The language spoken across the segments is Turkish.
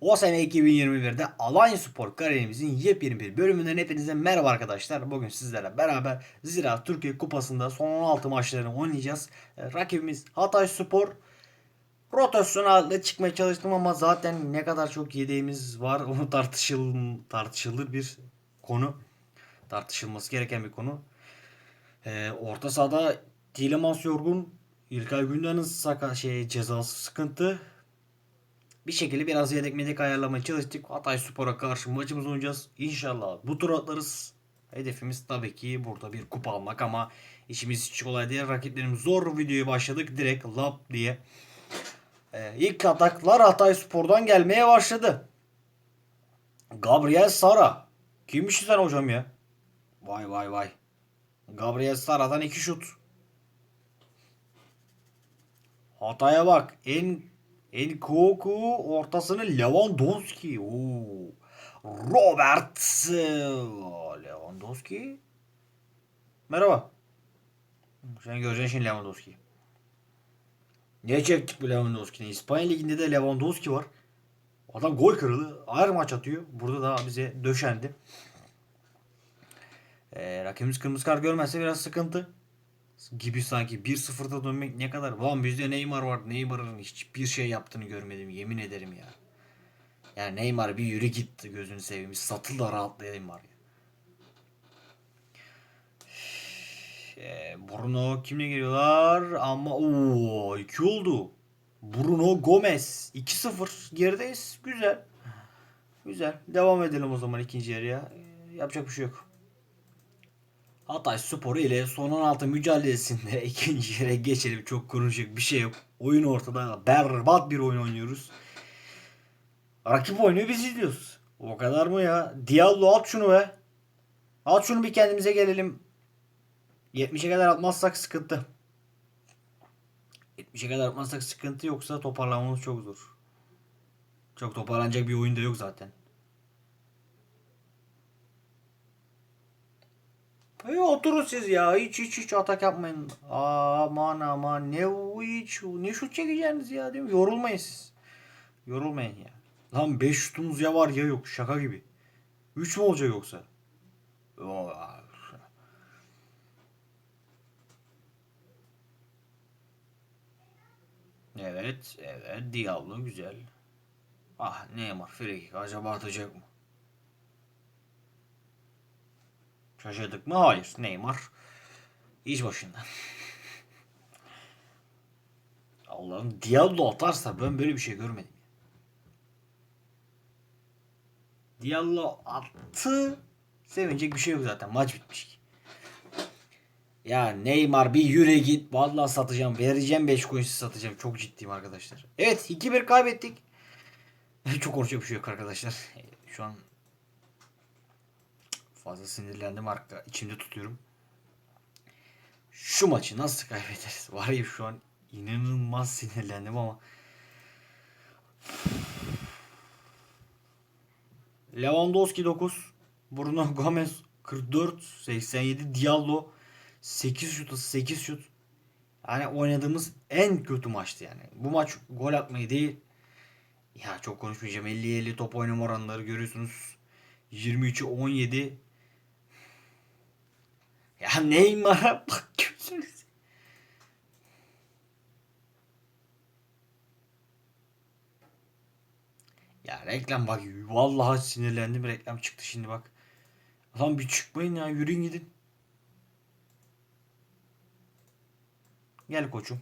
O sene 2021'de Alanya Spor kariyerimizin yepyeni bir bölümünden hepinize merhaba arkadaşlar. Bugün sizlerle beraber Zira Türkiye Kupası'nda son 16 maçlarını oynayacağız. E, Rakibimiz Hatay Spor. Rotasyon haline çıkmaya çalıştım ama zaten ne kadar çok yedeğimiz var onu tartışıl tartışılır bir konu. Tartışılması gereken bir konu. E, orta sahada Tilemans yorgun. İlkay Gündoğan'ın şey cezası sıkıntı. Bir şekilde biraz yedek medek ayarlamaya çalıştık. Hatay Spor'a karşı maçımız oynayacağız. İnşallah bu tur atlarız. Hedefimiz tabii ki burada bir kupa almak ama işimiz hiç kolay değil. Rakiplerimiz zor videoya başladık. Direkt lap diye. Ee, ilk ataklar Hatay Spor'dan gelmeye başladı. Gabriel Sara. Kimmiş sen hocam ya? Vay vay vay. Gabriel Sara'dan iki şut. Hatay'a bak. En en koku ortasını Lewandowski. Oo. Robert Lewandowski. Merhaba. Sen göreceksin şimdi Lewandowski. Ne çektik bu Lewandowski'ni? İspanya Ligi'nde de Lewandowski var. Adam gol kralı. Her maç atıyor. Burada da bize döşendi. Ee, rakibimiz kırmızı kart görmezse biraz sıkıntı gibi sanki 1-0'da dönmek ne kadar. Lan bizde Neymar var. Neymar'ın hiçbir şey yaptığını görmedim. Yemin ederim ya. Yani Neymar bir yürü gitti gözünü seveyim. Satıl da rahatlayayım var ya. Ee, Bruno kimle geliyorlar? Ama ooo 2 oldu. Bruno Gomez 2-0 gerideyiz. Güzel. Güzel. Devam edelim o zaman ikinci yarıya. Yapacak bir şey yok. Hatay Sporu ile son 16 mücadelesinde ikinci yere geçelim. Çok konuşacak bir şey yok. Oyun ortada. Berbat bir oyun oynuyoruz. Rakip oynuyor biz izliyoruz. O kadar mı ya? Diallo at şunu be. At şunu bir kendimize gelelim. 70'e kadar atmazsak sıkıntı. 70'e kadar atmazsak sıkıntı yoksa toparlamamız çok zor. Çok toparlanacak bir oyun da yok zaten. E oturun siz ya. Hiç hiç hiç atak yapmayın. Aman aman ne bu hiç ne şut çekeceğiniz ya değil mi? Yorulmayın siz. Yorulmayın ya. Lan 5 şutumuz ya var ya yok. Şaka gibi. 3 mü olacak yoksa? Evet, evet. Diablo güzel. Ah Neymar free acaba atacak mı? Şaşırdık mı? Hayır. Neymar iş başında. Allah'ım Diallo atarsa ben böyle bir şey görmedim. Diallo attı. Sevinecek bir şey yok zaten. Maç bitmiş. Ya Neymar bir yürü git. Vallahi satacağım. Vereceğim 5 coin satacağım. Çok ciddiyim arkadaşlar. Evet 2-1 kaybettik. Çok konuşacak bir şey yok arkadaşlar. Şu an fazla sinirlendim arka içimde tutuyorum. Şu maçı nasıl kaybederiz? Var ya şu an inanılmaz sinirlendim ama Lewandowski 9, Bruno Gomez 44, 87, Diallo 8 şut, 8 şut. Yani oynadığımız en kötü maçtı yani. Bu maç gol atmayı değil. Ya çok konuşmayacağım. 50-50 top oynama oranları görüyorsunuz. 23'ü 17 ya Neymar'a bak gözünüz. Ya reklam bak vallahi sinirlendim reklam çıktı şimdi bak. Lan bir çıkmayın ya yürüyün gidin. Gel koçum.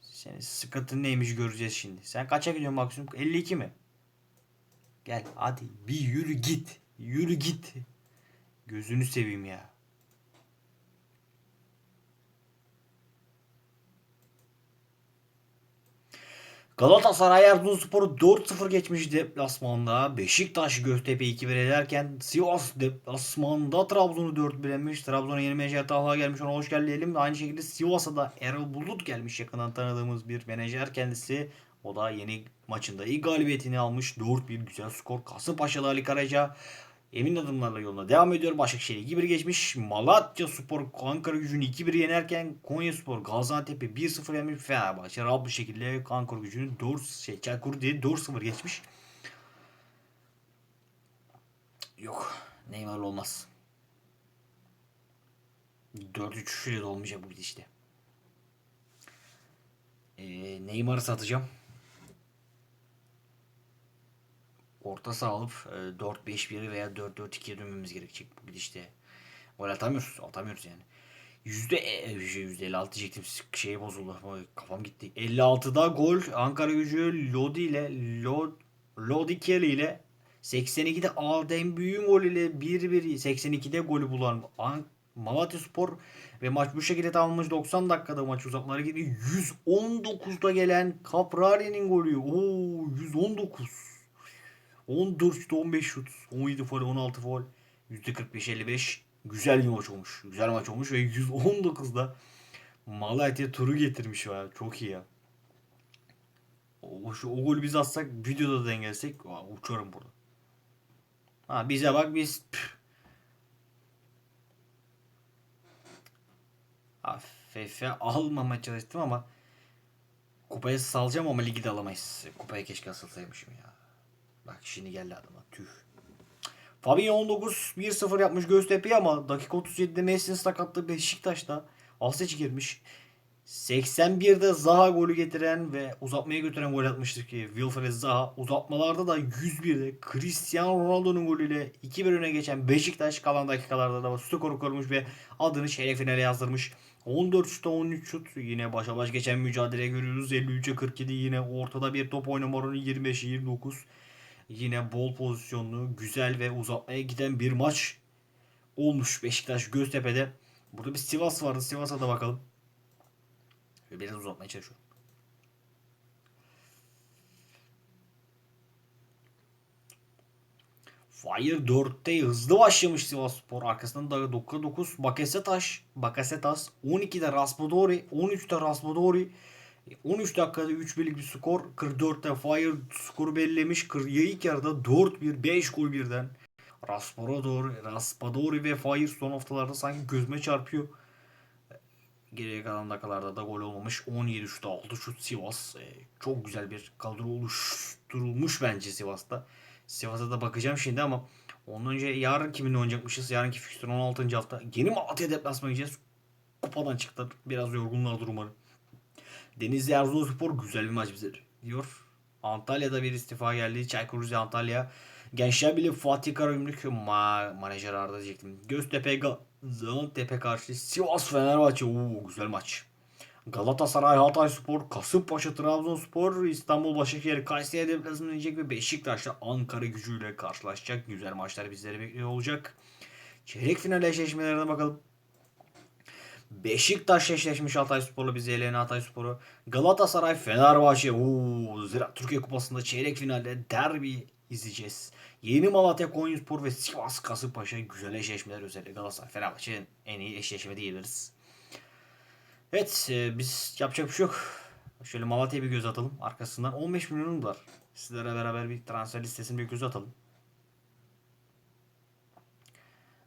Senin sıkıntın neymiş göreceğiz şimdi. Sen kaça gidiyorsun maksimum? 52 mi? Gel hadi bir yürü git. Yürü git. Gözünü seveyim ya. Galatasaray Erzurumspor'u 4-0 geçmiş deplasmanda. Beşiktaş Göztepe 2-1 ederken Sivas deplasmanda Trabzon'u 4 bilemiş. Trabzon'a yeni menajer Talha gelmiş ona hoş geldin. Aynı şekilde Sivas'a da Erol Bulut gelmiş yakından tanıdığımız bir menajer kendisi. O da yeni maçında ilk galibiyetini almış. 4-1 güzel skor. Kasımpaşalı Ali Karaca Emin adımlarla yoluna devam ediyor. Başakşehir 2-1 geçmiş. Malatya Spor Ankara gücünü 2-1 yenerken Konya Spor Gaziantep'i 1-0 yenmiş. Fenerbahçe rahat bir şekilde Ankara gücünü 4 şey, Çaykur diye 4-0 geçmiş. Yok. Neymar olmaz. 4-3 ile olmayacak bu gidişte. Ee, Neymar'ı satacağım. Orta saha alıp e, 4-5-1 veya 4-4-2'ye dönmemiz gerekecek bu gidişte. Gol atamıyoruz. Atamıyoruz yani. Yüzde e, yüzde 56 diyecektim. Şey bozuldu. Kafam gitti. 56'da gol Ankara gücü Lodi ile Lod, Lodi Kelly ile 82'de Adem Büyük gol ile 1-1 82'de golü bulan An Malatya Spor ve maç bu şekilde tamamlanmış 90 dakikada maç uzatmalara gidiyor. 119'da gelen Caprari'nin golü. Oo 119. 14 şut 15 şut 17 foul 16 foul %45-55 güzel bir maç olmuş. Güzel maç olmuş ve 119'da Malatya turu getirmiş ya. Çok iyi ya. O, şu, o golü biz atsak videoda dengelsek aa, uçarım burada. Ha bize bak biz püf. Hafif'e almamaya çalıştım ama kupayı salacağım ama ligi de alamayız. Kupayı keşke asılsaymışım ya. Bak şimdi geldi adama. Tüh. Fabinho 19 1-0 yapmış Göztepe'yi ama dakika 37'de Messi'nin sakatlığı Beşiktaş'ta Alseç girmiş. 81'de Zaha golü getiren ve uzatmaya götüren gol atmıştır ki Wilfred Zaha. Uzatmalarda da 101'de Cristiano Ronaldo'nun golüyle 2-1 öne geçen Beşiktaş kalan dakikalarda da skoru korumuş ve adını çeyrek finale yazdırmış. 14 şuta 13 şut yine başa baş geçen mücadele görüyoruz. 53'e 47 yine ortada bir top oynama oranı 25'e 29. Yine bol pozisyonlu, güzel ve uzatmaya giden bir maç olmuş Beşiktaş Göztepe'de. Burada bir Sivas vardı. Sivas'a da bakalım. Biraz uzatmaya çalışıyorum. Fire 4'te hızlı başlamış Sivas Spor. Arkasından da 9 Bakasetaş, Bakasetas, 12'de Raspadori, 13'te Raspadori, 13 dakikada 3 birlik bir skor. 44'te Fire skoru bellemiş. 40 ilk yarıda 4-1, 5 gol birden. Raspadori, Raspadori ve Fire son haftalarda sanki gözüme çarpıyor. Geriye kalan dakikalarda da gol olmamış. 17 şut 6 şut Sivas. Ee, çok güzel bir kadro oluşturulmuş bence Sivas'ta. Sivas'a da bakacağım şimdi ama ondan önce yarın kiminle oynayacakmışız? Yarınki fikstür 16. hafta. Yeni Malatya deplasmana gideceğiz. Kupadan çıktılar. Biraz yorgunlardır umarım. Denizli Erzurumspor güzel bir maç bize diyor. Antalya'da bir istifa geldi. Çaykur Rize Antalya. Gençler Birliği Fatih Karagümrük ma menajer Arda diyecektim. Göztepe Gaziantep'e karşı Sivas Fenerbahçe. Oo güzel maç. Galatasaray Hatay Spor, Kasımpaşa Trabzonspor, İstanbul Başakşehir Kayseri deplasmanı oynayacak ve Beşiktaş'ta Ankara gücüyle karşılaşacak. Güzel maçlar bizleri bekliyor olacak. Çeyrek final eşleşmelerine bakalım. Beşiktaş eşleşmiş Hatay Spor'la bizi eleyen Hatay Spor'u. Galatasaray Fenerbahçe. Oo, Zira Türkiye Kupası'nda çeyrek finalde derbi izleyeceğiz. Yeni Malatya Konyaspor ve Sivas Kasımpaşa güzel eşleşmeler özellikle Galatasaray Fenerbahçe'nin en iyi eşleşme diyebiliriz. Evet e, biz yapacak bir şey yok. Şöyle Malatya'ya bir göz atalım. Arkasından 15 milyonum var. Sizlere beraber bir transfer listesini bir göz atalım.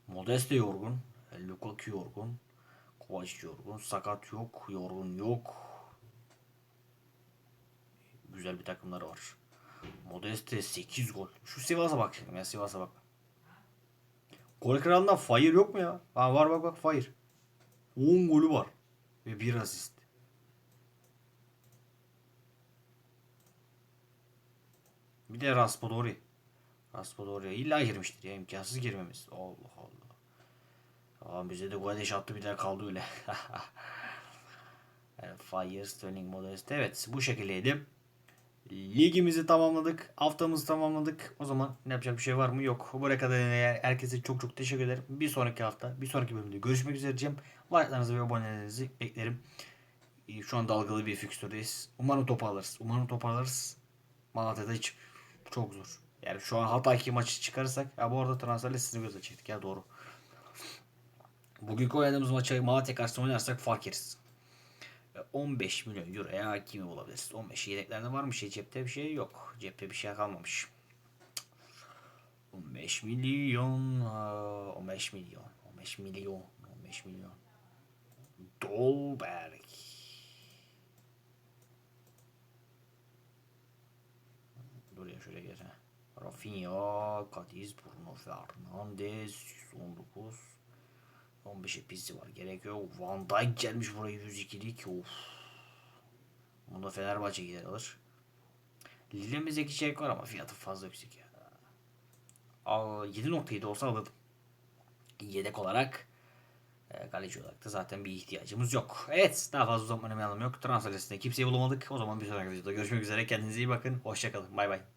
Modeste yorgun. Lukaku yorgun. Kovac yorgun. Sakat yok. Yorgun yok. Güzel bir takımları var. Modeste 8 gol. Şu Sivas'a bak. Ya Sivas'a bak. Gol kralında Fire yok mu ya? Ha, var bak bak Fire. 10 golü var. Ve 1 asist. Bir de Raspadori. Raspadori illa girmiştir ya. imkansız girmemiz. Allah Allah. Aa, bize de Guadeş attı bir daha kaldı öyle. evet, Fire, Sterling, Modeste. Evet bu şekildeydi. Ligimizi tamamladık. Haftamızı tamamladık. O zaman ne yapacak bir şey var mı? Yok. Buraya kadar herkese çok çok teşekkür ederim. Bir sonraki hafta, bir sonraki bölümde görüşmek üzere diyeceğim. Like'larınızı ve abonelerinizi beklerim. Şu an dalgalı bir fikstürdeyiz. Umarım toparlarız. Umarım toparlarız. Malatya'da hiç çok zor. Yani şu an Hatay maçı çıkarırsak. Ya bu arada transferle sizi göz açtık ya doğru. Bugünkü oynadığımız maçı Malatya karşısında oynarsak fark yeriz. 15 milyon euroya kimi bulabiliriz? 15 yedeklerde var mı şey cepte bir şey yok. Cepte bir şey kalmamış. 15 milyon 15 milyon 15 milyon 15 milyon Dolberg Dur ya şöyle gel ha. Rafinha, Cadiz, Bruno Fernandes, 119. 15 episi var. Gerek yok. Van Dijk gelmiş buraya 102'lik. Of. Bunda Fenerbahçe gider alır. Lille'mize iki çeyrek var ama fiyatı fazla yüksek ya. Al, 7.7 olsa alırdım. Yedek olarak e, kaleci olarak da zaten bir ihtiyacımız yok. Evet daha fazla uzatmanın bir anlamı yok. Transfer listesinde kimseyi bulamadık. O zaman bir sonraki videoda görüşmek üzere. Kendinize iyi bakın. Hoşçakalın. Bay bay.